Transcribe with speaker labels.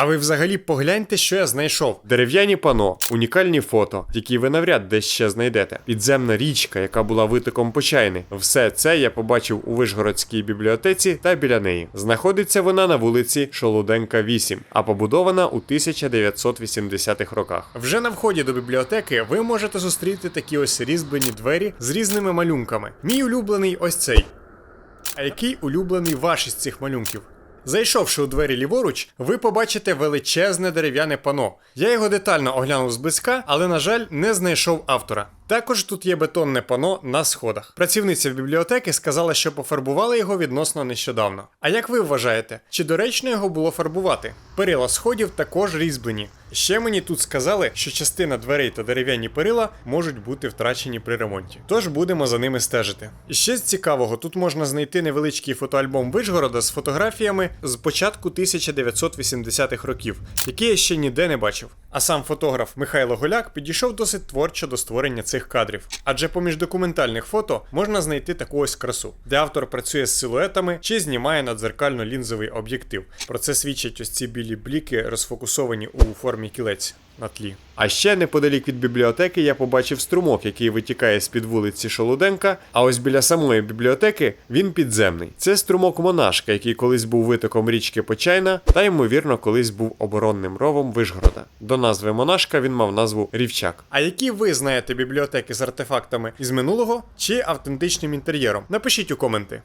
Speaker 1: А ви взагалі погляньте, що я знайшов: дерев'яні пано, унікальні фото, які ви навряд де ще знайдете. Підземна річка, яка була витоком почайни. Все це я побачив у Вишгородській бібліотеці та біля неї. Знаходиться вона на вулиці Шолуденка 8, а побудована у 1980-х роках. Вже на вході до бібліотеки ви можете зустріти такі ось різьблені двері з різними малюнками. Мій улюблений ось цей. А який улюблений ваш із цих малюнків? Зайшовши у двері ліворуч, ви побачите величезне дерев'яне пано. Я його детально оглянув зблизька, але, на жаль, не знайшов автора. Також тут є бетонне пано на сходах. Працівниця бібліотеки сказала, що пофарбували його відносно нещодавно. А як ви вважаєте, чи доречно його було фарбувати? Перила сходів також різьблені. Ще мені тут сказали, що частина дверей та дерев'яні перила можуть бути втрачені при ремонті. Тож будемо за ними стежити. Ще з цікавого, тут можна знайти невеличкий фотоальбом Вишгорода з фотографіями з початку 1980-х років, які я ще ніде не бачив. А сам фотограф Михайло Голяк підійшов досить творчо до створення цих кадрів. Адже поміж документальних фото можна знайти таку ось красу, де автор працює з силуетами чи знімає на дзеркально-лінзовий об'єктив. Про це свідчать ось ці білі бліки, розфокусовані у формі кілець на тлі. А ще неподалік від бібліотеки я побачив струмок, який витікає з під вулиці Шолуденка. А ось біля самої бібліотеки він підземний. Це струмок Монашка, який колись був витоком річки Почайна, та ймовірно колись був оборонним ровом Вишгорода. До назви Монашка він мав назву Рівчак. А які ви знаєте бібліотеки з артефактами із минулого чи автентичним інтер'єром? Напишіть у коменти.